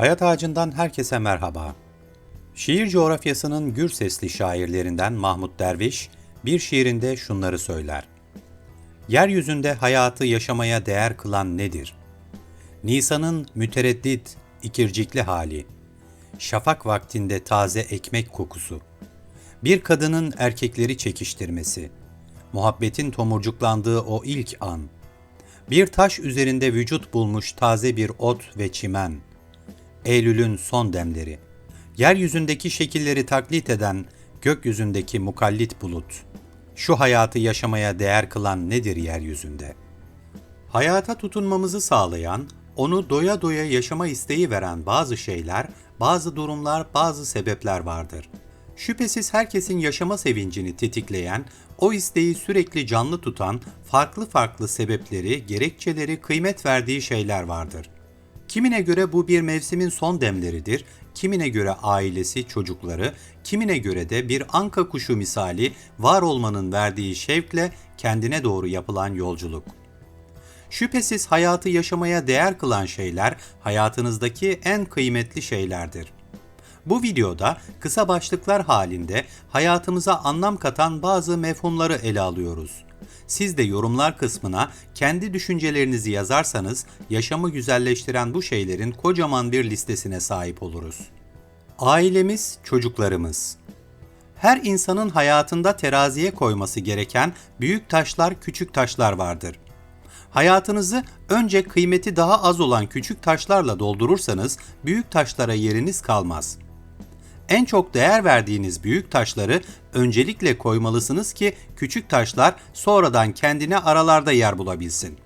Hayat Ağacı'ndan herkese merhaba. Şiir coğrafyasının gür sesli şairlerinden Mahmut Derviş bir şiirinde şunları söyler. Yeryüzünde hayatı yaşamaya değer kılan nedir? Nisan'ın mütereddit, ikircikli hali, şafak vaktinde taze ekmek kokusu, bir kadının erkekleri çekiştirmesi, muhabbetin tomurcuklandığı o ilk an, bir taş üzerinde vücut bulmuş taze bir ot ve çimen, Eylül'ün son demleri, yeryüzündeki şekilleri taklit eden gökyüzündeki mukallit bulut, şu hayatı yaşamaya değer kılan nedir yeryüzünde? Hayata tutunmamızı sağlayan, onu doya doya yaşama isteği veren bazı şeyler, bazı durumlar, bazı sebepler vardır. Şüphesiz herkesin yaşama sevincini tetikleyen, o isteği sürekli canlı tutan farklı farklı sebepleri, gerekçeleri kıymet verdiği şeyler vardır. Kimine göre bu bir mevsimin son demleridir, kimine göre ailesi, çocukları, kimine göre de bir anka kuşu misali var olmanın verdiği şevkle kendine doğru yapılan yolculuk. Şüphesiz hayatı yaşamaya değer kılan şeyler hayatınızdaki en kıymetli şeylerdir. Bu videoda kısa başlıklar halinde hayatımıza anlam katan bazı mefhumları ele alıyoruz. Siz de yorumlar kısmına kendi düşüncelerinizi yazarsanız yaşamı güzelleştiren bu şeylerin kocaman bir listesine sahip oluruz. Ailemiz, çocuklarımız. Her insanın hayatında teraziye koyması gereken büyük taşlar, küçük taşlar vardır. Hayatınızı önce kıymeti daha az olan küçük taşlarla doldurursanız büyük taşlara yeriniz kalmaz. En çok değer verdiğiniz büyük taşları öncelikle koymalısınız ki küçük taşlar sonradan kendine aralarda yer bulabilsin.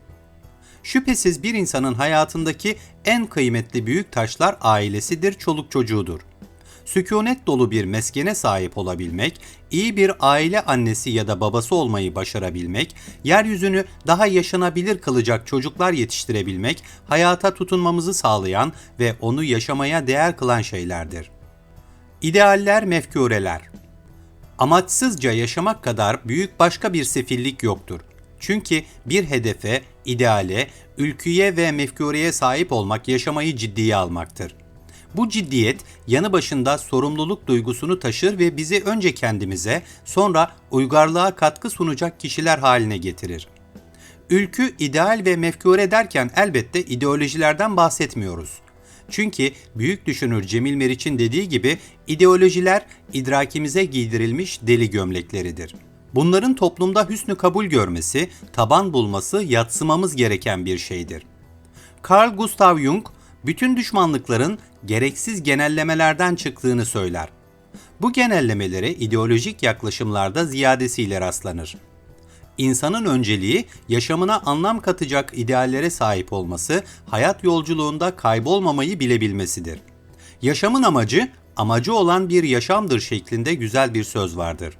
Şüphesiz bir insanın hayatındaki en kıymetli büyük taşlar ailesidir, çoluk çocuğudur. Sükunet dolu bir meskene sahip olabilmek, iyi bir aile annesi ya da babası olmayı başarabilmek, yeryüzünü daha yaşanabilir kılacak çocuklar yetiştirebilmek, hayata tutunmamızı sağlayan ve onu yaşamaya değer kılan şeylerdir. İdealler, mefkureler. Amaçsızca yaşamak kadar büyük başka bir sefillik yoktur. Çünkü bir hedefe, ideale, ülküye ve mefkureye sahip olmak yaşamayı ciddiye almaktır. Bu ciddiyet yanı başında sorumluluk duygusunu taşır ve bizi önce kendimize, sonra uygarlığa katkı sunacak kişiler haline getirir. Ülkü, ideal ve mefkure derken elbette ideolojilerden bahsetmiyoruz. Çünkü büyük düşünür Cemil Meriç'in dediği gibi ideolojiler idrakimize giydirilmiş deli gömlekleridir. Bunların toplumda hüsnü kabul görmesi, taban bulması yatsımamız gereken bir şeydir. Carl Gustav Jung, bütün düşmanlıkların gereksiz genellemelerden çıktığını söyler. Bu genellemelere ideolojik yaklaşımlarda ziyadesiyle rastlanır. İnsanın önceliği yaşamına anlam katacak ideallere sahip olması, hayat yolculuğunda kaybolmamayı bilebilmesidir. Yaşamın amacı, amacı olan bir yaşamdır şeklinde güzel bir söz vardır.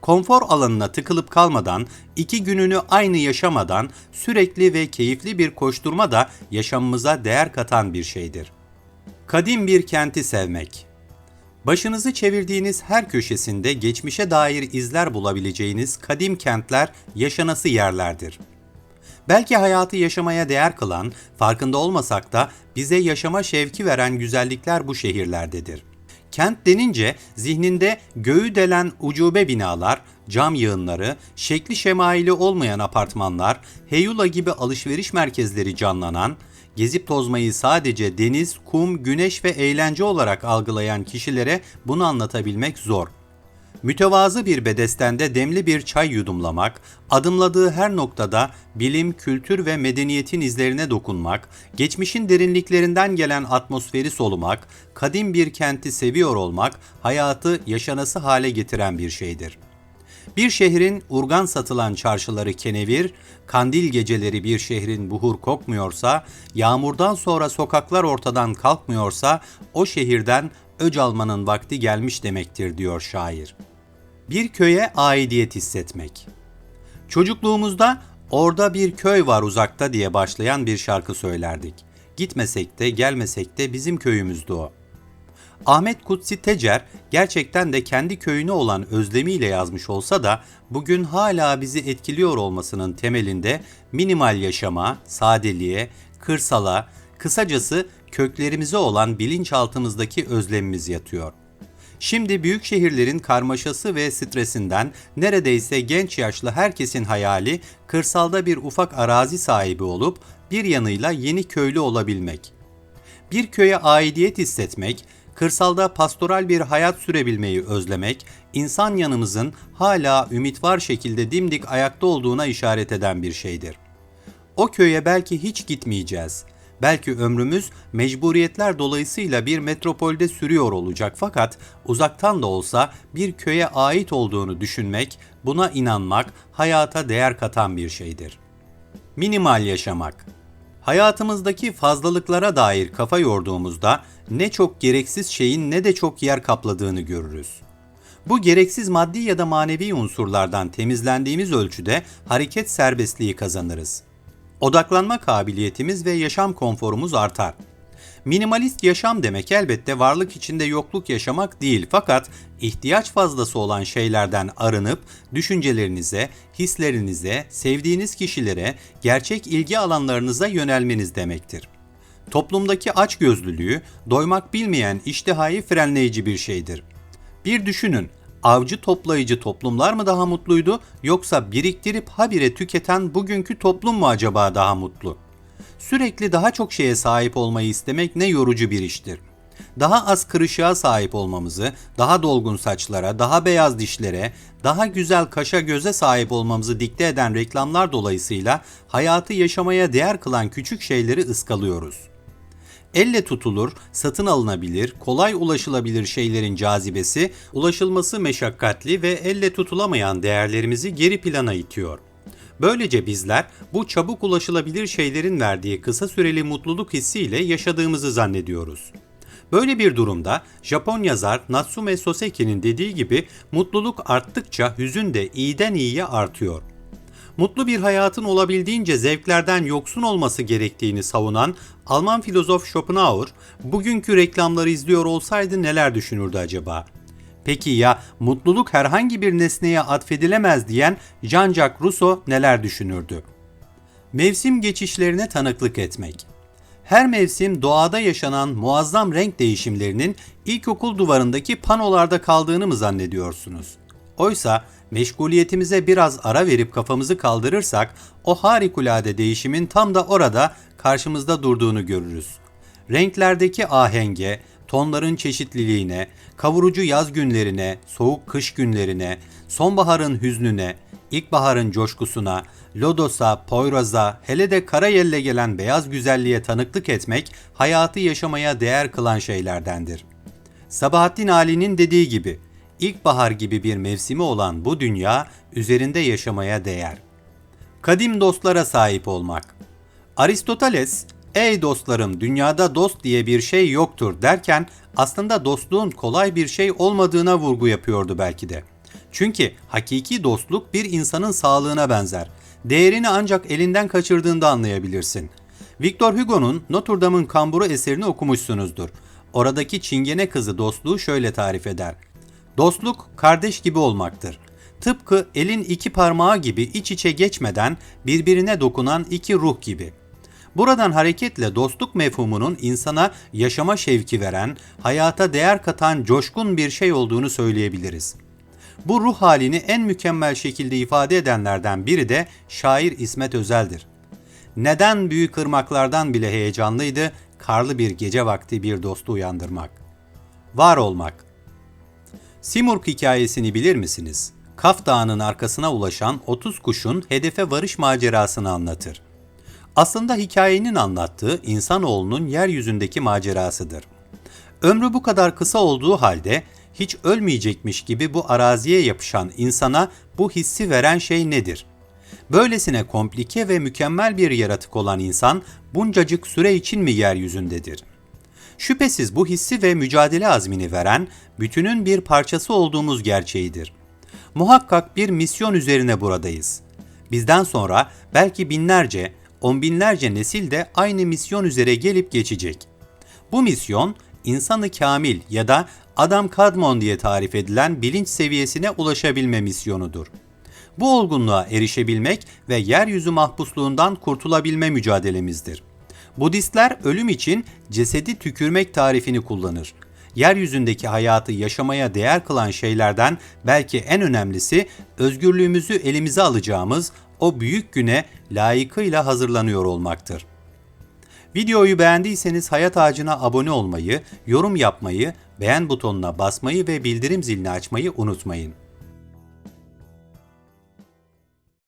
Konfor alanına tıkılıp kalmadan, iki gününü aynı yaşamadan sürekli ve keyifli bir koşturma da yaşamımıza değer katan bir şeydir. Kadim bir kenti sevmek Başınızı çevirdiğiniz her köşesinde geçmişe dair izler bulabileceğiniz kadim kentler yaşanası yerlerdir. Belki hayatı yaşamaya değer kılan, farkında olmasak da bize yaşama şevki veren güzellikler bu şehirlerdedir. Kent denince zihninde göğü delen ucube binalar, cam yığınları, şekli şemaili olmayan apartmanlar, heyula gibi alışveriş merkezleri canlanan, gezip tozmayı sadece deniz, kum, güneş ve eğlence olarak algılayan kişilere bunu anlatabilmek zor. Mütevazı bir bedestende demli bir çay yudumlamak, adımladığı her noktada bilim, kültür ve medeniyetin izlerine dokunmak, geçmişin derinliklerinden gelen atmosferi solumak, kadim bir kenti seviyor olmak, hayatı yaşanası hale getiren bir şeydir.'' Bir şehrin urgan satılan çarşıları kenevir, kandil geceleri bir şehrin buhur kokmuyorsa, yağmurdan sonra sokaklar ortadan kalkmıyorsa o şehirden öc almanın vakti gelmiş demektir diyor şair. Bir köye aidiyet hissetmek. Çocukluğumuzda orada bir köy var uzakta diye başlayan bir şarkı söylerdik. Gitmesek de gelmesek de bizim köyümüzdü o. Ahmet Kutsi Tecer gerçekten de kendi köyüne olan özlemiyle yazmış olsa da bugün hala bizi etkiliyor olmasının temelinde minimal yaşama, sadeliğe, kırsala, kısacası köklerimize olan bilinçaltımızdaki özlemimiz yatıyor. Şimdi büyük şehirlerin karmaşası ve stresinden neredeyse genç yaşlı herkesin hayali kırsalda bir ufak arazi sahibi olup bir yanıyla yeni köylü olabilmek. Bir köye aidiyet hissetmek, kırsalda pastoral bir hayat sürebilmeyi özlemek, insan yanımızın hala ümit var şekilde dimdik ayakta olduğuna işaret eden bir şeydir. O köye belki hiç gitmeyeceğiz. Belki ömrümüz mecburiyetler dolayısıyla bir metropolde sürüyor olacak fakat uzaktan da olsa bir köye ait olduğunu düşünmek, buna inanmak hayata değer katan bir şeydir. Minimal yaşamak Hayatımızdaki fazlalıklara dair kafa yorduğumuzda ne çok gereksiz şeyin ne de çok yer kapladığını görürüz. Bu gereksiz maddi ya da manevi unsurlardan temizlendiğimiz ölçüde hareket serbestliği kazanırız. Odaklanma kabiliyetimiz ve yaşam konforumuz artar. Minimalist yaşam demek elbette varlık içinde yokluk yaşamak değil fakat ihtiyaç fazlası olan şeylerden arınıp düşüncelerinize, hislerinize, sevdiğiniz kişilere, gerçek ilgi alanlarınıza yönelmeniz demektir. Toplumdaki açgözlülüğü, doymak bilmeyen iştihayı frenleyici bir şeydir. Bir düşünün, avcı toplayıcı toplumlar mı daha mutluydu yoksa biriktirip habire tüketen bugünkü toplum mu acaba daha mutlu? Sürekli daha çok şeye sahip olmayı istemek ne yorucu bir iştir. Daha az kırışığa sahip olmamızı, daha dolgun saçlara, daha beyaz dişlere, daha güzel kaşa göze sahip olmamızı dikte eden reklamlar dolayısıyla hayatı yaşamaya değer kılan küçük şeyleri ıskalıyoruz. Elle tutulur, satın alınabilir, kolay ulaşılabilir şeylerin cazibesi, ulaşılması meşakkatli ve elle tutulamayan değerlerimizi geri plana itiyor. Böylece bizler bu çabuk ulaşılabilir şeylerin verdiği kısa süreli mutluluk hissiyle yaşadığımızı zannediyoruz. Böyle bir durumda Japon yazar Natsume Soseki'nin dediği gibi mutluluk arttıkça hüzün de iyiden iyiye artıyor. Mutlu bir hayatın olabildiğince zevklerden yoksun olması gerektiğini savunan Alman filozof Schopenhauer, bugünkü reklamları izliyor olsaydı neler düşünürdü acaba? Peki ya mutluluk herhangi bir nesneye atfedilemez diyen Jean-Jacques Rousseau neler düşünürdü? Mevsim geçişlerine tanıklık etmek. Her mevsim doğada yaşanan muazzam renk değişimlerinin ilkokul duvarındaki panolarda kaldığını mı zannediyorsunuz? Oysa meşguliyetimize biraz ara verip kafamızı kaldırırsak o harikulade değişimin tam da orada karşımızda durduğunu görürüz. Renklerdeki ahenge, tonların çeşitliliğine, kavurucu yaz günlerine, soğuk kış günlerine, sonbaharın hüznüne, ilkbaharın coşkusuna, lodosa, poyraza, hele de karayelle gelen beyaz güzelliğe tanıklık etmek hayatı yaşamaya değer kılan şeylerdendir. Sabahattin Ali'nin dediği gibi, ilkbahar gibi bir mevsimi olan bu dünya üzerinde yaşamaya değer. Kadim dostlara sahip olmak. Aristoteles, ey dostlarım dünyada dost diye bir şey yoktur derken aslında dostluğun kolay bir şey olmadığına vurgu yapıyordu belki de. Çünkü hakiki dostluk bir insanın sağlığına benzer. Değerini ancak elinden kaçırdığında anlayabilirsin. Victor Hugo'nun Notre Dame'ın kamburu eserini okumuşsunuzdur. Oradaki çingene kızı dostluğu şöyle tarif eder. Dostluk kardeş gibi olmaktır. Tıpkı elin iki parmağı gibi iç içe geçmeden birbirine dokunan iki ruh gibi. Buradan hareketle dostluk mefhumunun insana yaşama şevki veren, hayata değer katan coşkun bir şey olduğunu söyleyebiliriz. Bu ruh halini en mükemmel şekilde ifade edenlerden biri de şair İsmet Özel'dir. Neden büyük ırmaklardan bile heyecanlıydı, karlı bir gece vakti bir dostu uyandırmak. Var olmak. Simurg hikayesini bilir misiniz? Kaf Dağı'nın arkasına ulaşan 30 kuşun hedefe varış macerasını anlatır. Aslında hikayenin anlattığı insanoğlunun yeryüzündeki macerasıdır. Ömrü bu kadar kısa olduğu halde hiç ölmeyecekmiş gibi bu araziye yapışan insana bu hissi veren şey nedir? Böylesine komplike ve mükemmel bir yaratık olan insan buncacık süre için mi yeryüzündedir? Şüphesiz bu hissi ve mücadele azmini veren bütünün bir parçası olduğumuz gerçeğidir. Muhakkak bir misyon üzerine buradayız. Bizden sonra belki binlerce, on binlerce nesil de aynı misyon üzere gelip geçecek. Bu misyon insanı kamil ya da Adam Kadmon diye tarif edilen bilinç seviyesine ulaşabilme misyonudur. Bu olgunluğa erişebilmek ve yeryüzü mahpusluğundan kurtulabilme mücadelemizdir. Budistler ölüm için cesedi tükürmek tarifini kullanır. Yeryüzündeki hayatı yaşamaya değer kılan şeylerden belki en önemlisi özgürlüğümüzü elimize alacağımız o büyük güne layıkıyla hazırlanıyor olmaktır. Videoyu beğendiyseniz Hayat Ağacı'na abone olmayı, yorum yapmayı, beğen butonuna basmayı ve bildirim zilini açmayı unutmayın.